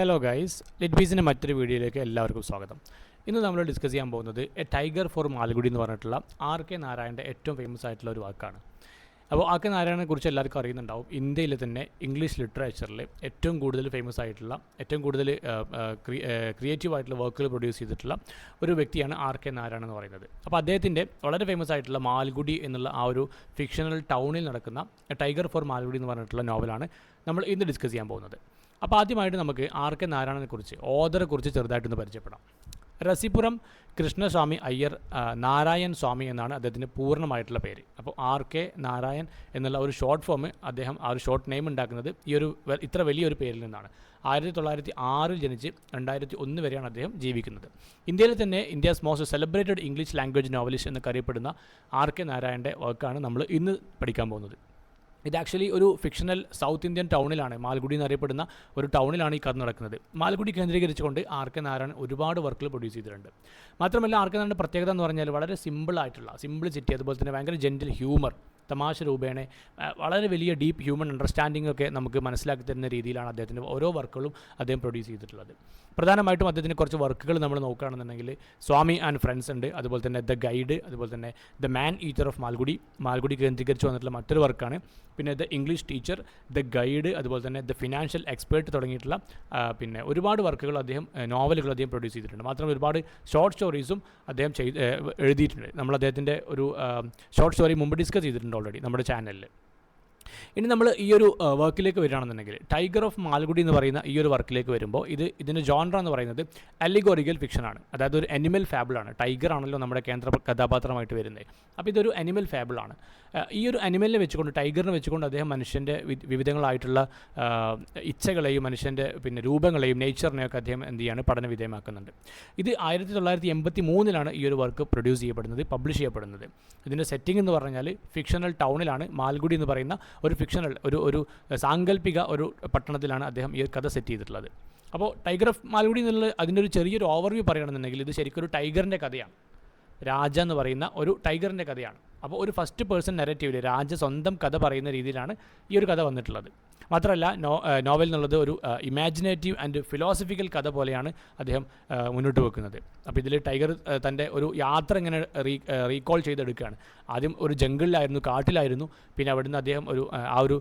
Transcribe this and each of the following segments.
Hello guys Litt ബീസിന്റെ മറ്റൊരു വീഡിയോയിലേക്ക് എല്ലാവർക്കും സ്വാഗതം. ഇന്ന് നമ്മൾ ഡിസ്കസ് ചെയ്യാൻ പോകുന്നത് എ ടൈഗർ ഫോർ മാൽഗുഡി എന്ന് പറഞ്ഞിട്ടുള്ള ആർ കെ നാരായണന്റെ ഏറ്റവും ഫേമസ് ആയിട്ടുള്ള ഒരു വാക്കാണ്. അപ്പോൾ ആർ കെ നാരായണനെ കുറിച്ച് എല്ലാവർക്കും അറിയുന്നുണ്ടാവും. ഇന്ത്യയിൽ തന്നെ ഇംഗ്ലീഷ് ലിറ്ററേച്ചറിൽ ഏറ്റവും കൂടുതൽ ഫേമസ് ആയിട്ടുള്ള ഏറ്റവും കൂടുതൽ ക്രിയേറ്റീവ് ആയിട്ടുള്ള വർക്കുകൾ പ്രൊഡ്യൂസ് ചെയ്തിട്ടുള്ള ഒരു വ്യക്തിയാണ് ആർ കെ നാരായണൻ എന്ന് പറയുന്നത്. അപ്പോൾ അദ്ദേഹത്തിന്റെ വളരെ ഫേമസ് ആയിട്ടുള്ള മാൽഗുഡി എന്നുള്ള ആ ഒരു ഫിക്ഷണൽ ടൗണിൽ നടക്കുന്ന ടൈഗർ ഫോർ മാൽഗുഡി എന്ന് പറഞ്ഞിട്ടുള്ള നോവലാണ് നമ്മൾ ഇന്ന് ഡിസ്കസ് ചെയ്യാൻ പോകുന്നത്. അപ്പോൾ ആദ്യമായിട്ട് നമുക്ക് ആർ കെ നാരായണനെക്കുറിച്ച് കുറിച്ച് ഓദറെ കുറിച്ച് ചെറുതായിട്ടൊന്ന് പരിചയപ്പെടാം. റസിപുരം കൃഷ്ണസ്വാമി അയ്യർ നാരായൺ സ്വാമി എന്നാണ് അദ്ദേഹത്തിന്റെ പൂർണമായിട്ടുള്ള പേര്. അപ്പോൾ ആർ കെ നാരായൺ എന്നുള്ള ഒരു ഷോർട്ട് ഫോം അദ്ദേഹം ആ ഒരു ഷോർട്ട് നെയിം ഉണ്ടാക്കുന്നത് ഈ ഒരു ഇത്ര വലിയൊരു പേരിൽ നിന്നാണ്. ആയിരത്തി തൊള്ളായിരത്തി ആറിൽ ജനിച്ച് രണ്ടായിരത്തി ഒന്ന് വരെയാണ് അദ്ദേഹം ജീവിക്കുന്നത്. ഇന്ത്യയിൽ തന്നെ India's most celebrated English language novelist എന്നൊക്കെ അറിയപ്പെടുന്ന ആർ കെ നാരായണന്റെ വർക്കാണ് നമ്മൾ ഇന്ന് പഠിക്കാൻ പോകുന്നത്. ഇത് ആക്ച്വലി ഒരു ഫിക്ഷണൽ സൗത്ത് ഇന്ത്യൻ ടൗണിലാണ് മാൽഗുഡി എന്നറിയപ്പെടുന്ന ഒരു ടൗണിലാണ് ഈ കഥ നടക്കുന്നത്. മാൽഗുഡി കേന്ദ്രീകരിച്ചുകൊണ്ട് ആർ കെ നാരായണൻ ഒരുപാട് വർക്കുകൾ പ്രൊഡ്യൂസ് ചെയ്തിട്ടുണ്ട്. മാത്രമല്ല ആർ കെ നാരായണന്റെ പ്രത്യേകത എന്ന് പറഞ്ഞാൽ വളരെ സിമ്പിൾ ആയിട്ടുള്ള സിമ്പിൾ സിറ്റി അതുപോലെ തന്നെ ഭയങ്കര ജെന്റിൽ ഹ്യൂമർ തമാശ രൂപേണ വളരെ വലിയ ഡീപ്പ് ഹ്യൂമൻ അണ്ടർസ്റ്റാൻഡിംഗ് ഒക്കെ നമുക്ക് മനസ്സിലാക്കി തരുന്ന രീതിയിലാണ് അദ്ദേഹത്തിന്റെ ഓരോ വർക്കുകളും അദ്ദേഹം പ്രൊഡ്യൂസ് ചെയ്തിട്ടുള്ളത്. പ്രധാനമായിട്ടും അദ്ദേഹത്തിന്റെ കുറച്ച് വർക്കുകൾ നമ്മൾ നോക്കുകയാണെന്നുണ്ടെങ്കിൽ സ്വാമി ആൻഡ് ഫ്രണ്ട്സ് ഉണ്ട്. അതുപോലെ തന്നെ ദ ഗൈഡ് അതുപോലെ തന്നെ the man eater of Malgudi Malgudi കേന്ദ്രീകരിച്ച് വന്നിട്ടുള്ള മറ്റൊരു വർക്കാണ്. പിന്നെ the English teacher the guide അതുപോലെ തന്നെ ദ ഫിനാൻഷ്യൽ എക്സ്പേർട്ട് തുടങ്ങിയിട്ടുള്ള പിന്നെ ഒരുപാട് വർക്കുകൾ അദ്ദേഹം നോവലുകൾ അദ്ദേഹം പ്രൊഡ്യൂസ് ചെയ്തിട്ടുണ്ട്. മാത്രമല്ല ഒരുപാട് ഷോർട്ട് സ്റ്റോറീസും അദ്ദേഹം ചെയ്ത് എഴുതിയിട്ടുണ്ട്. നമ്മൾ അദ്ദേഹത്തിന്റെ ഒരു ഷോർട്ട് സ്റ്റോറി മുമ്പ് ഡിസ്കസ് ചെയ്തിട്ടുണ്ട്? ഓൾറെഡി നമ്മുടെ ചാനലിൽ ഇനി നമ്മൾ ഈ ഒരു വർക്കിലേക്ക് വരികയാണെന്നുണ്ടെങ്കിൽ ടൈഗർ ഓഫ് മാൽഗുഡി എന്ന് പറയുന്ന ഈ ഒരു വർക്കിലേക്ക് വരുമ്പോൾ ഇത് ഇതിന്റെ ജോൺറ എന്ന് പറയുന്നത് അലിഗോറിക്കൽ ഫിക്ഷനാണ് അതായത് ഒരു അനിമൽ ഫാബിളാണ് ടൈഗർ ആണല്ലോ നമ്മുടെ കേന്ദ്ര കഥാപാത്രമായിട്ട് വരുന്നത്. അപ്പോൾ ഇതൊരു അനിമൽ ഫാബിളാണ് ഈ ഒരു അനിമലിനെ വെച്ചുകൊണ്ട് ടൈഗറിനെ വെച്ചുകൊണ്ട് അദ്ദേഹം മനുഷ്യന്റെ വിവിധങ്ങളായിട്ടുള്ള ഇച്ഛകളെയും മനുഷ്യന്റെ പിന്നെ രൂപങ്ങളെയും നേച്ചറിനെയൊക്കെ അദ്ദേഹം എന്ത് ചെയ്യാണ്? പഠന വിധേയമാക്കുന്നുണ്ട്. ഇത് ആയിരത്തി തൊള്ളായിരത്തി എൺപത്തി മൂന്നിലാണ് ഈ ഒരു വർക്ക് പ്രൊഡ്യൂസ് ചെയ്യപ്പെടുന്നത് പബ്ലിഷ് ചെയ്യപ്പെടുന്നത്. ഇതിന്റെ സെറ്റിംഗ് എന്ന് പറഞ്ഞാൽ ഫിക്ഷണൽ ടൗണിലാണ് മാൽഗുഡി എന്ന് പറയുന്ന ഒരു ഫിക്ഷണൽ ഒരു ഒരു സാങ്കല്പിക ഒരു പട്ടണത്തിലാണ് അദ്ദേഹം ഈ കഥ സെറ്റ് ചെയ്തിട്ടുള്ളത്. അപ്പോൾ ടൈഗർ ഓഫ് മാൽഗുഡി എന്നുള്ള അതിന്റെ ഒരു ചെറിയൊരു ഓവർവ്യൂ പറയുകയാണെന്നുണ്ടെങ്കിൽ ഇത് ശരിക്കും ഒരു ടൈഗറിന്റെ കഥയാണ്. രാജ എന്ന് പറയുന്ന ഒരു ടൈഗറിന്റെ കഥയാണ്. അപ്പോൾ ഒരു ഫസ്റ്റ് പേഴ്സൺ നെറേറ്റീവിൽ രാജ സ്വന്തം കഥ പറയുന്ന രീതിയിലാണ് ഈ ഒരു കഥ വന്നിട്ടുള്ളത്. മാത്രമല്ല നോ നോവൽ എന്നുള്ളത് ഒരു ഇമാജിനേറ്റീവ് ആൻഡ് ഫിലോസഫിക്കൽ കഥ പോലെയാണ് അദ്ദേഹം മുന്നോട്ട് വെക്കുന്നത്. അപ്പോൾ ഇതിൽ ടൈഗർ തന്റെ ഒരു യാത്ര ഇങ്ങനെ റീ റീകോൾ ചെയ്തെടുക്കുകയാണ്. ആദ്യം ഒരു ജംഗിളിലായിരുന്നു കാട്ടിലായിരുന്നു. പിന്നെ അവിടുന്ന് അദ്ദേഹം ഒരു ആ ഒരു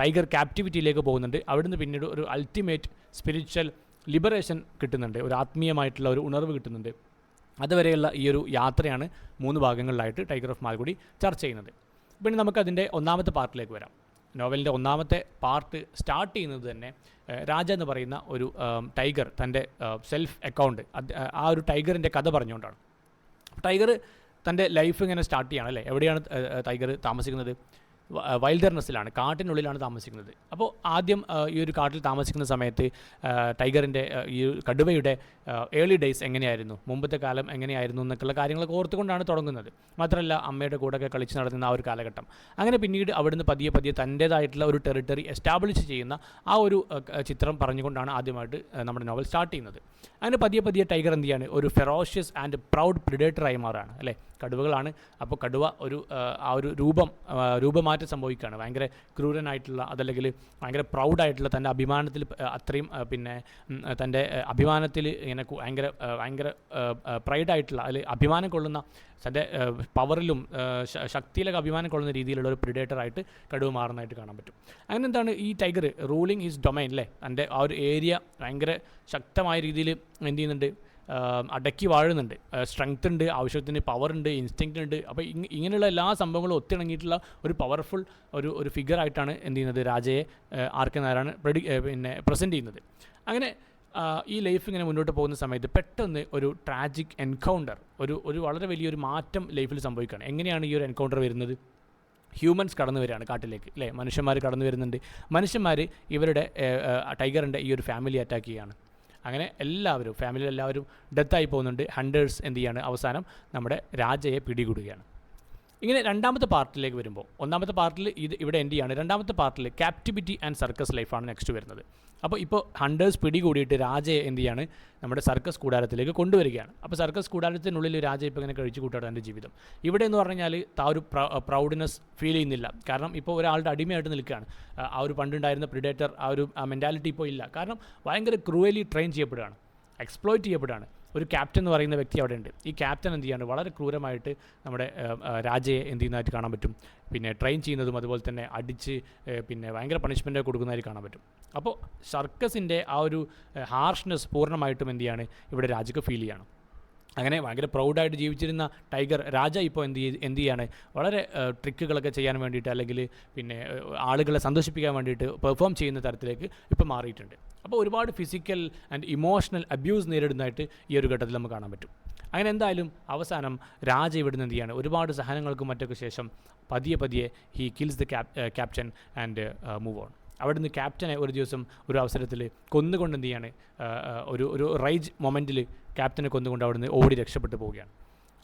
ടൈഗർ ക്യാപ്റ്റിവിറ്റിയിലേക്ക് പോകുന്നുണ്ട്. അവിടുന്ന് പിന്നീട് ഒരു അൾട്ടിമേറ്റ് സ്പിരിച്വൽ ലിബറേഷൻ കിട്ടുന്നുണ്ട്. ഒരു ആത്മീയമായിട്ടുള്ള ഒരു ഉണർവ് കിട്ടുന്നുണ്ട്. അതുവരെയുള്ള ഈ ഒരു യാത്രയാണ് മൂന്ന് ഭാഗങ്ങളിലായിട്ട് ടൈഗർ ഓഫ് മാൽഗുഡി ചർച്ച ചെയ്യുന്നത്. പിന്നെ നമുക്കതിന്റെ ഒന്നാമത്തെ പാർട്ടിലേക്ക് വരാം. നോവലിന്റെ ഒന്നാമത്തെ പാർട്ട് സ്റ്റാർട്ട് ചെയ്യുന്നത് തന്നെ രാജ എന്ന് പറയുന്ന ഒരു ടൈഗർ തന്റെ സെൽഫ് അക്കൗണ്ട് ആ ഒരു ടൈഗറിന്റെ കഥ പറഞ്ഞുകൊണ്ടാണ്. ടൈഗർ തന്റെ ലൈഫ് ഇങ്ങനെ സ്റ്റാർട്ട് ചെയ്യണം അല്ലേ? എവിടെയാണ് ടൈഗർ താമസിക്കുന്നത്? വൈൽഡർനെസ്സിലാണ് കാട്ടിനുള്ളിലാണ് താമസിക്കുന്നത്. അപ്പോൾ ആദ്യം ഈ ഒരു കാട്ടിൽ താമസിക്കുന്ന സമയത്ത് ടൈഗറിന്റെ ഈ കടുവയുടെ ഏർലി ഡേയ്സ് എങ്ങനെയായിരുന്നു മുമ്പത്തെ കാലം എങ്ങനെയായിരുന്നു എന്നൊക്കെയുള്ള കാര്യങ്ങളൊക്കെ ഓർത്തുകൊണ്ടാണ് തുടങ്ങുന്നത്. മാത്രമല്ല അമ്മയുടെ കൂടെയൊക്കെ കളിച്ച് നടത്തുന്ന ആ ഒരു കാലഘട്ടം. അങ്ങനെ പിന്നീട് അവിടുന്ന് പതിയെ പതിയെ തന്റേതായിട്ടുള്ള ഒരു ടെറിട്ടറി എസ്റ്റാബ്ലിഷ് ചെയ്യുന്ന ആ ഒരു ചിത്രം പറഞ്ഞുകൊണ്ടാണ് ആദ്യമായിട്ട് നമ്മുടെ നോവൽ സ്റ്റാർട്ട് ചെയ്യുന്നത്. അങ്ങനെ പതിയെ പതിയെ ടൈഗർ എന്ത് ചെയ്യാണ് ഒരു ഫെറോഷ്യസ് ആൻഡ് പ്രൗഡ് പ്രിഡേറ്ററായി മാറുകയാണ് അല്ലേ? കടുവകളാണ്. അപ്പോൾ കടുവ ഒരു ആ, ഒരു രൂപം രൂപമാറ്റം സംഭവിക്കുകയാണ്. ഭയങ്കര ക്രൂരനായിട്ടുള്ള അതല്ലെങ്കിൽ ഭയങ്കര പ്രൗഡായിട്ടുള്ള തന്റെ അഭിമാനത്തിൽ അത്രയും പിന്നെ തന്റെ അഭിമാനത്തിൽ ഇങ്ങനെ ഭയങ്കര ഭയങ്കര പ്രൈഡായിട്ടുള്ള അതിൽ അഭിമാനം കൊള്ളുന്ന തന്റെ പവറിലും ശക്തിയിലൊക്കെ അഭിമാനം കൊള്ളുന്ന രീതിയിലുള്ള ഒരു പ്രിഡേറ്ററായിട്ട് കടുവ മാറുന്നതായിട്ട് കാണാൻ പറ്റും. അങ്ങനെ എന്താണ് ഈ ടൈഗർ റൂളിങ് ഹിസ് ഡൊമൈൻ അല്ലേ തന്റെ ആ ഒരു ഏരിയ ഭയങ്കര ശക്തമായ രീതിയിൽ എന്ത് ചെയ്യുന്നുണ്ട്? അടക്കി വാഴുന്നുണ്ട്. സ്ട്രെങ്ത് ഉണ്ട് ആവശ്യത്തിന് പവർ ഉണ്ട് ഇൻസ്റ്റിങ്ക്റ്റ് ഉണ്ട്. അപ്പോൾ ഇങ് ഇങ്ങനെയുള്ള എല്ലാ സംഭവങ്ങളും ഒത്തിണങ്ങിയിട്ടുള്ള ഒരു പവർഫുൾ ഒരു ഒരു ഫിഗർ ആയിട്ടാണ് എന്ത് ചെയ്യുന്നത് രാജയെ ആർ കെ നായരാണ് പ്രഡി പിന്നെ പ്രസന്റ് ചെയ്യുന്നത്. അങ്ങനെ ഈ ലൈഫ് ഇങ്ങനെ മുന്നോട്ട് പോകുന്ന സമയത്ത് പെട്ടെന്ന് ഒരു ട്രാജിക് എൻകൗണ്ടർ ഒരു ഒരു വളരെ വലിയൊരു മാറ്റം ലൈഫിൽ സംഭവിക്കുകയാണ്. എങ്ങനെയാണ് ഈ ഒരു എൻകൗണ്ടർ വരുന്നത്? ഹ്യൂമൻസ് കടന്നു വരികയാണ് കാട്ടിലേക്ക് അല്ലേ മനുഷ്യന്മാർ കടന്നു വരുന്നുണ്ട്. മനുഷ്യന്മാർ ഇവരുടെ ടൈഗറിന്റെ ഈ ഒരു ഫാമിലി അറ്റാക്ക് ചെയ്യുകയാണ്. അങ്ങനെ എല്ലാവരും ഫാമിലി എല്ലാവരും ഡെത്തായി പോകുന്നുണ്ട്. ഹണ്ടേഴ്സ് എന്ത് ചെയ്യാണ്? അവസാനം നമ്മുടെ രാജയെ പിടികൂടുകയാണ്. ഇങ്ങനെ രണ്ടാമത്തെ പാർട്ടിലേക്ക് വരുമ്പോൾ ഒന്നാമത്തെ പാർട്ടിൽ ഇത് ഇവിടെ എൻഡ് ചെയ്യാണ്. രണ്ടാമത്തെ പാർട്ടിൽ ക്യാപ്റ്റിവിറ്റി ആൻഡ് സർക്കസ് ലൈഫാണ് നെക്സ്റ്റ് വരുന്നത്. അപ്പോൾ ഇപ്പോൾ ഹണ്ടേഴ്സ് പിടികൂടിയിട്ട് രാജയെ എന്ത് ചെയ്യാണ്? നമ്മുടെ സർക്കസ് കൂടാരത്തിലേക്ക് കൊണ്ടുവരികയാണ്. അപ്പോൾ സർക്കസ് കൂടാരത്തിനുള്ളിൽ രാജ ഇപ്പോൾ ഇങ്ങനെ കഴിച്ചു കൂട്ടാണ് എന്റെ ജീവിതം. ഇവിടെ എന്ന് പറഞ്ഞാൽ കഴിഞ്ഞാൽ ആ ഒരു പ്രൗഡ്നെസ് ഫീൽ ചെയ്യുന്നില്ല. കാരണം ഇപ്പോൾ ഒരാളുടെ അടിമയായിട്ട് നിൽക്കുകയാണ്. ആ ഒരു പണ്ടുണ്ടായിരുന്ന പ്രിഡേറ്റർ ആ ഒരു മെന്റാലിറ്റി ഇപ്പോൾ ഇല്ല. കാരണം ഭയങ്കര ക്രൂവലി ട്രെയിൻ ചെയ്യപ്പെടുകയാണ്. എക്സ്പ്ലോയിറ്റ് ചെയ്യപ്പെടുകയാണ്. ഒരു ക്യാപ്റ്റൻ എന്ന് പറയുന്ന വ്യക്തി അവിടെ ഉണ്ട്. ഈ ക്യാപ്റ്റൻ എന്ത് ചെയ്യാണ് വളരെ ക്രൂരമായിട്ട് നമ്മുടെ രാജയെ എന്ത് ചെയ്യുന്നതായിട്ട് കാണാൻ പറ്റും. പിന്നെ ട്രെയിൻ ചെയ്യുന്നതും അതുപോലെ തന്നെ അടിച്ച് പിന്നെ ഭയങ്കര പണിഷ്മെന്റ് കൊടുക്കുന്നതായിട്ട് കാണാൻ പറ്റും. അപ്പോൾ സർക്കസിന്റെ ആ ഒരു ഹാർഷ്നെസ് പൂർണമായിട്ടും എന്ത് ചെയ്യാണ്? ഇവിടെ രാജക്ക് ഫീൽ ചെയ്യണം. അങ്ങനെ ഭയങ്കര പ്രൗഡായിട്ട് ജീവിച്ചിരുന്ന ടൈഗർ രാജ ഇപ്പോൾ എന്ത് എന്ത് ചെയ്യാണ്? വളരെ ട്രിക്കുകളൊക്കെ ചെയ്യാൻ വേണ്ടിയിട്ട് അല്ലെങ്കിൽ പിന്നെ ആളുകളെ സന്തോഷിപ്പിക്കാൻ വേണ്ടിയിട്ട് പെർഫോം ചെയ്യുന്ന തരത്തിലേക്ക് ഇപ്പോൾ മാറിയിട്ടുണ്ട്. അപ്പോൾ ഒരുപാട് ഫിസിക്കൽ ആൻഡ് ഇമോഷണൽ അബ്യൂസ് നേരിടുന്നതായിട്ട് ഈ ഒരു ഘട്ടത്തിൽ നമുക്ക് കാണാൻ പറ്റും. അങ്ങനെ എന്തായാലും അവസാനം രാജ ഇവിടുന്ന് എന്ത് ചെയ്യാണ്? ഒരുപാട് സഹനങ്ങൾക്കും മറ്റൊക്കെ ശേഷം പതിയെ പതിയെ he kills the captain and move on അവിടുന്ന് ക്യാപ്റ്റനെ ഒരു ദിവസം ഒരു അവസരത്തിൽ കൊന്നുകൊണ്ട് എന്ത് ചെയ്യാണ്? ആ, ആ, ഒരു ഒരു റൈജ് മൊമെന്റിൽ ക്യാപ്റ്റനെ കൊന്നുകൊണ്ട് അവിടുന്ന് ഓടി രക്ഷപ്പെട്ടു പോവുകയാണ്.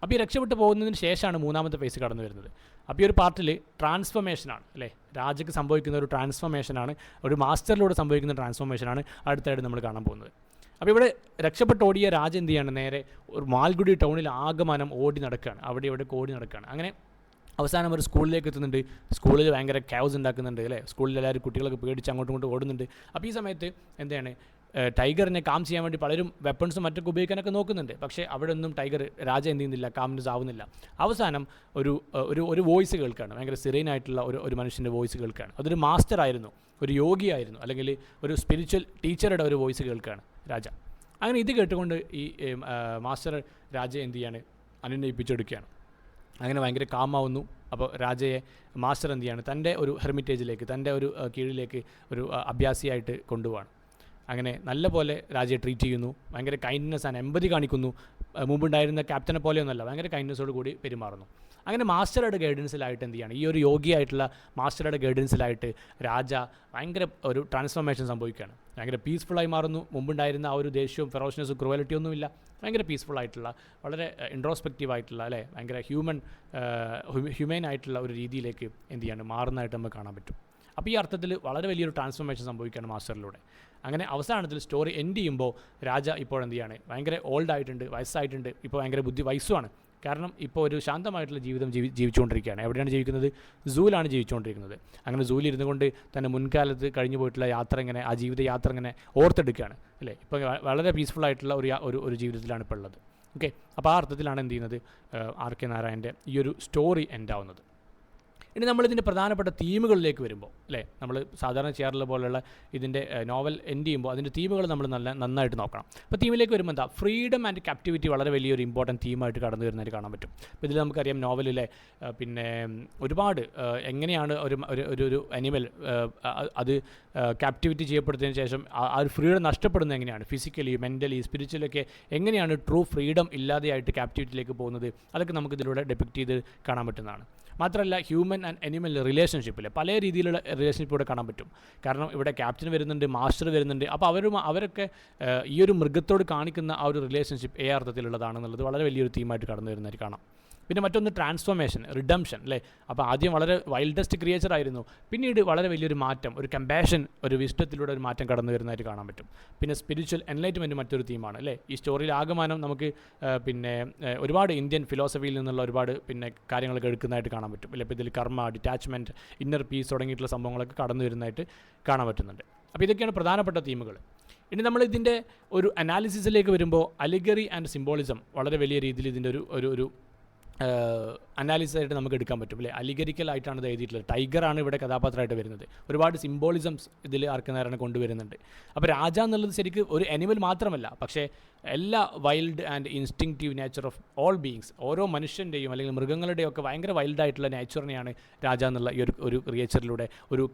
അപ്പോൾ ഈ രക്ഷപ്പെട്ടു പോകുന്നതിന് ശേഷമാണ് മൂന്നാമത്തെ ഫേസ് കടന്നു വരുന്നത്. അപ്പോൾ ഈ ഒരു പാർട്ടിൽ ട്രാൻസ്ഫോർമേഷനാണ് അല്ലേ? രാജയ്ക്ക് സംഭവിക്കുന്ന ഒരു ട്രാൻസ്ഫോർമേഷനാണ് ഒരു മാസ്റ്ററിലൂടെ സംഭവിക്കുന്ന ട്രാൻസ്ഫോർമേഷനാണ് അടുത്തായിട്ട് നമ്മൾ കാണാൻ പോകുന്നത്. അപ്പോൾ ഇവിടെ രക്ഷപ്പെട്ട് ഓടിയ രാജ എന്ത് ചെയ്യാണ്? നേരെ ഒരു മാൽഗുഡി ടൗണിൽ ആഗമനം ഓടി നടക്കുകയാണ്. അവിടെ ഇവിടെ ഓടി നടക്കുകയാണ്. അങ്ങനെ അവസാനം ഒരു സ്കൂളിലേക്ക് എത്തുന്നുണ്ട്. സ്കൂളിൽ ഭയങ്കര ക്യാവ്സ് ഉണ്ടാക്കുന്നുണ്ട് അല്ലേ? സ്കൂളിൽ എല്ലാവരും കുട്ടികളൊക്കെ പേടിച്ച് അങ്ങോട്ടും ഇങ്ങോട്ടും ഓടുന്നുണ്ട്. അപ്പോൾ ഈ സമയത്ത് എന്താണ് ടൈഗറിനെ കാം ചെയ്യാൻ വേണ്ടി പലരും വെപ്പൺസും മറ്റൊക്കെ ഉപയോഗിക്കാനൊക്കെ നോക്കുന്നുണ്ട്. പക്ഷേ അവിടെ ഒന്നും ടൈഗർ രാജ എന്ത് ചെയ്യുന്നില്ല കാംനെസ് ആവുന്നില്ല അവസാനം ഒരു ഒരു ഒരു വോയിസ് കേൾക്കുകയാണ്. ഭയങ്കര സിറീനായിട്ടുള്ള ഒരു ഒരു മനുഷ്യന്റെ വോയിസ് കേൾക്കുകയാണ്. അതൊരു മാസ്റ്റർ ആയിരുന്നു. ഒരു യോഗിയായിരുന്നു. അല്ലെങ്കിൽ ഒരു സ്പിരിച്വൽ ടീച്ചറുടെ ഒരു വോയിസ് കേൾക്കുകയാണ് രാജ. അങ്ങനെ ഇത് കേട്ടുകൊണ്ട് ഈ മാസ്റ്റർ രാജ എന്ത് ചെയ്യാണ്? അനുനയിപ്പിച്ചെടുക്കുകയാണ് അങ്ങനെ ഭയങ്കര കാമാവുന്നു അപ്പോൾ രാജയെ മാസ്റ്റർ എന്ത് ചെയ്യാണ്? തന്റെ ഒരു ഹെർമിറ്റേജിലേക്ക് തന്റെ ഒരു കീഴിലേക്ക് ഒരു അഭ്യാസിയായിട്ട് കൊണ്ടുപോവാണ്. അങ്ങനെ നല്ല പോലെ രാജയെ ട്രീറ്റ് ചെയ്യുന്നു. ഭയങ്കര കൈൻഡ്നെസ് ആണ് എമ്പതി കാണിക്കുന്നു. മുമ്പുണ്ടായിരുന്ന ക്യാപ്റ്റനെ പോലെയൊന്നുമല്ല ഭയങ്കര കൈൻഡ്നെസ്സോട് കൂടി പെരുമാറുന്നു. അങ്ങനെ മാസ്റ്ററുടെ ഗൈഡൻസിലായിട്ട് എന്ത് ചെയ്യാണ്? ഈ ഒരു യോഗിയായിട്ടുള്ള മാസ്റ്ററുടെ ഗൈഡൻസിലായിട്ട് രാജ ഭയങ്കര ഒരു ട്രാൻസ്ഫോർമേഷൻ സംഭവിക്കുകയാണ്. ഭയങ്കര പീസ്ഫുള്ളായി മാറുന്നു. മുമ്പുണ്ടായിരുന്ന ആ ഒരു ദേഷ്യവും ഫെറോഷനസും ക്രുവലിറ്റി ഒന്നുമില്ല ഭയങ്കര പീസ്ഫുൾ ആയിട്ടുള്ള വളരെ ഇൻട്രോസ്പെക്റ്റീവ് ആയിട്ടുള്ള അല്ലേ? ഭയങ്കര ഹ്യൂമൻ ഹ്യൂമൻ ആയിട്ടുള്ള ഒരു രീതിയിലേക്ക് എന്ത് ചെയ്യാണ്? മാറുന്നതായിട്ട് നമുക്ക് കാണാൻ പറ്റും. അപ്പോൾ ഈ അർത്ഥത്തിൽ വളരെ വലിയൊരു ട്രാൻസ്ഫോർമേഷൻ സംഭവിക്കുകയാണ് മാസ്റ്ററിലൂടെ. അങ്ങനെ അവസാനത്തിൽ സ്റ്റോറി എൻഡ് ചെയ്യുമ്പോൾ രാജ ഇപ്പോൾ എന്ത് ചെയ്യാണ്? ഭയങ്കര ഓൾഡ് ആയിട്ടുണ്ട് വയസ്സായിട്ടുണ്ട് ഇപ്പോൾ ഭയങ്കര ബുദ്ധി വയസ്സുമാണ്. കാരണം ഇപ്പോൾ ഒരു ശാന്തമായിട്ടുള്ള ജീവിതം ജീവി ജീവിച്ചുകൊണ്ടിരിക്കുകയാണ്. എവിടെയാണ് ജീവിക്കുന്നത്? സൂലാണ് ജീവിച്ചുകൊണ്ടിരിക്കുന്നത്. അങ്ങനെ സൂവിൽ ഇരുന്നു കൊണ്ട് തന്നെ മുൻകാലത്ത് കഴിഞ്ഞു പോയിട്ടുള്ള യാത്ര ഇങ്ങനെ ആ ജീവിത യാത്ര ഇങ്ങനെ ഓർത്തെടുക്കുകയാണ് അല്ലേ? ഇപ്പോൾ വളരെ പീസ്ഫുൾ ആയിട്ടുള്ള ഒരു ഒരു ഒരു ജീവിതത്തിലാണ് ഇപ്പോൾ ഉള്ളത്. ഓക്കെ അപ്പോൾ ആ അർത്ഥത്തിലാണ് എന്ത് ചെയ്യുന്നത്? ആർ കെ നാരായണന്റെ ഈ ഒരു സ്റ്റോറി എൻഡ് ആവുന്നത്. ഇനി നമ്മളിതിന്റെ പ്രധാനപ്പെട്ട തീമുകളിലേക്ക് വരുമ്പോൾ അല്ലേ? നമ്മൾ സാധാരണ ചെയ്യാറുള്ള പോലെയുള്ള ഇതിന്റെ നോവൽ എൻഡ് ചെയ്യുമ്പോൾ അതിന്റെ തീമുകൾ നമ്മൾ നല്ല നന്നായിട്ട് നോക്കണം. അപ്പോൾ തീമിലേക്ക് വരുമ്പോൾ എന്താ? ഫ്രീഡം ആൻഡ് ക്യാപ്റ്റിവിറ്റി വളരെ വലിയൊരു ഇമ്പോർട്ടന്റ് തീമായിട്ട് കടന്നു വരുന്നതായിട്ട് കാണാൻ പറ്റും. അപ്പോൾ ഇതിൽ നമുക്കറിയാം നോവലിലെ പിന്നെ ഒരുപാട് എങ്ങനെയാണ് ഒരു ഒരു ഒരു അനിമൽ അത് ക്യാപ്റ്റിവിറ്റി ചെയ്യപ്പെടുന്നതിന് ശേഷം ആ ആ ഒരു ഫ്രീഡം നഷ്ടപ്പെടുന്നത് എങ്ങനെയാണ്? ഫിസിക്കലി മെന്റലി സ്പിരിച്വലൊക്കെ എങ്ങനെയാണ് ട്രൂ ഫ്രീഡം ഇല്ലാതെയായിട്ട് ക്യാപ്റ്റിവിറ്റിയിലേക്ക് പോകുന്നത്? അതൊക്കെ നമുക്ക് ഇതിലൂടെ ഡെപ്പിക്റ്റ് ചെയ്ത് കാണാൻ പറ്റുന്നതാണ്. മാത്രമല്ല ഹ്യൂമൻ ആൻഡ് അനിമൽ റിലേഷൻഷിപ്പിൽ പല രീതിയിലുള്ള റിലേഷൻഷിപ്പ് ഇവിടെ കാണാൻ പറ്റും. കാരണം ഇവിടെ ക്യാപ്റ്റൻ വരുന്നുണ്ട് മാസ്റ്റർ വരുന്നുണ്ട്. അപ്പോൾ അവരും അവരൊക്കെ ഈ ഒരു മൃഗത്തോട് കാണിക്കുന്ന ആ ഒരു റിലേഷൻഷിപ്പ് ഏ അർത്ഥത്തിലുള്ളതാണെന്നുള്ളത് വളരെ വലിയൊരു തീമായിട്ട് കടന്നു വരുന്നതായിട്ട് കാണാം. പിന്നെ മറ്റൊന്ന് ട്രാൻസ്ഫോർമേഷൻ റിഡംഷൻ അല്ലേ അപ്പോൾ ആദ്യം വളരെ വൈൽഡസ്റ്റ് ക്രിയേച്ചർ ആയിരുന്നു. പിന്നീട് വളരെ വലിയൊരു മാറ്റം ഒരു കമ്പാഷൻ ഒരു വിഷ്ടത്തിലൂടെ ഒരു മാറ്റം കടന്നു വരുന്നതായിട്ട് കാണാൻ പറ്റും. പിന്നെ സ്പിരിച്വൽ എൻലൈറ്റ്മെന്റ് മറ്റൊരു തീമാണ് അല്ലേ ഈ സ്റ്റോറിയിൽ ആകമാനം നമുക്ക് പിന്നെ ഒരുപാട് ഇന്ത്യൻ ഫിലോസഫിയിൽ നിന്നുള്ള ഒരുപാട് പിന്നെ കാര്യങ്ങളൊക്കെ എടുക്കുന്നതായിട്ട് കാണാൻ പറ്റും. അല്ലേ ഇപ്പോൾ ഇതിൽ കർമ്മ ഡിറ്റാച്ച്മെന്റ് ഇന്നർ പീസ് തുടങ്ങിയിട്ടുള്ള സംഭവങ്ങളൊക്കെ കടന്നു വരുന്നതായിട്ട് കാണാൻ പറ്റുന്നുണ്ട്. അപ്പോൾ ഇതൊക്കെയാണ് പ്രധാനപ്പെട്ട തീമുകൾ ഇനി നമ്മൾ ഇതിന്റെ ഒരു അനാലിസിസിലേക്ക് വരുമ്പോൾ അലിഗറി ആൻഡ് സിംബോളിസം വളരെ വലിയ രീതിയിൽ ഇതിന്റെ ഒരു ഒരു അനാലിസിസ് ആയിട്ട് നമുക്ക് എടുക്കാൻ പറ്റും അല്ലേ? അലിഗരിക്കൽ ആയിട്ടാണ് ഇത് എഴുതിയിട്ടുള്ളത്. ടൈഗറാണ് ഇവിടെ കഥാപാത്രമായിട്ട് വരുന്നത്. ഒരുപാട് സിംബോളിസംസ് ഇതിൽ അർക്കനാരായണ കൊണ്ടുവരുന്നുണ്ട്. അപ്പോൾ രാജ എന്നുള്ളത് ശരിക്കും ഒരു അനിമൽ മാത്രമല്ല. പക്ഷേ എല്ലാ wild and instinctive nature of all beings ഓരോ മനുഷ്യന്റെയും അല്ലെങ്കിൽ മൃഗങ്ങളുടെയും ഒക്കെ ഭയങ്കര വൈൽഡായിട്ടുള്ള നേച്ചറിനെയാണ് രാജ എന്നുള്ള ഈ ഒരു ഒരു ക്രിയേച്ചറിലൂടെ ഒരു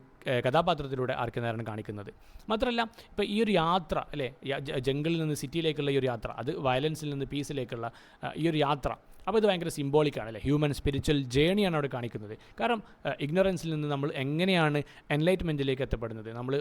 കഥാപാത്രത്തിലൂടെ ആർക്കനാരായണൻ കാണിക്കുന്നത്. മാത്രമല്ല ഇപ്പോൾ ഈ ഒരു യാത്ര അല്ലേ? ജംഗിളിൽ നിന്ന് സിറ്റിയിലേക്കുള്ള ഈ ഒരു യാത്ര അത് വയലൻസിൽ നിന്ന് പീസിലേക്കുള്ള ഈ ഒരു യാത്ര അപ്പോൾ ഇത് ഭയങ്കര സിംബോളിക്കാണ് അല്ലേ? ഹ്യൂമൻ സ്പിരിച്വൽ ജേണിയാണ് അവിടെ കാണിക്കുന്നത്. കാരണം ഇഗ്നറൻസിൽ നിന്ന് നമ്മൾ എങ്ങനെയാണ് എൻലൈറ്റ്മെന്റിലേക്ക് എത്തപ്പെടുന്നത്? നമ്മൾ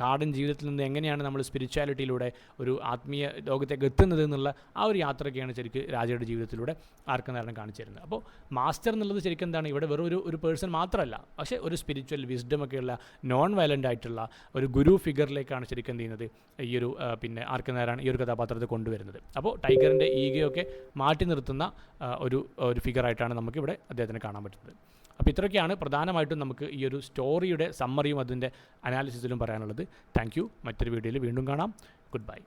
കാടൻ ജീവിതത്തിൽ നിന്ന് എങ്ങനെയാണ് നമ്മൾ സ്പിരിച്വാലിറ്റിയിലൂടെ ഒരു ആത്മീയ ലോകത്തേക്ക് എത്തുന്നത് എന്നുള്ള ആ ഒരു യാത്രയൊക്കെയാണ് ശരിക്കും രാജയുടെ ജീവിതത്തിലൂടെ ആർക്കെന്നാണ് കാണിച്ചു തരുന്നത് അപ്പോൾ മാസ്റ്റർ എന്നുള്ളത് ശരിക്കും എന്താണ്? ഇവിടെ വെറും ഒരു ഒരു പേഴ്സൺ മാത്രമല്ല. പക്ഷേ ഒരു സ്പിരിച്വൽ വിസ്ഡം ഒക്കെയുള്ള നോൺ വയലന്റ് ആയിട്ടുള്ള ഒരു ഗുരു ഫിഗറിലേക്കാണ് ശരിക്കും എന്ത് ചെയ്യുന്നത്? ഈ ഒരു പിന്നെ പിന്നെ നേരാണ് ഈ ഒരു കഥാപാത്രത്തെ കൊണ്ടുവരുന്നത്. അപ്പോൾ ടൈഗറിന്റെ ഈഗയൊക്കെ മാറ്റി നിർത്തുന്ന ഒരു ഒരു ഫിഗറായിട്ടാണ് നമുക്കിവിടെ അദ്ദേഹത്തിനെ കാണാൻ പറ്റുന്നത്. അപ്പോൾ ഇത്രയൊക്കെയാണ് പ്രധാനമായിട്ടും നമുക്ക് ഈ ഒരു സ്റ്റോറിയുടെ സമ്മറിയും അതിന്റെ അനാലിസിസിലും പറയാനുള്ളത്. താങ്ക് മറ്റൊരു വീഡിയോയിൽ വീണ്ടും കാണാം. Good bye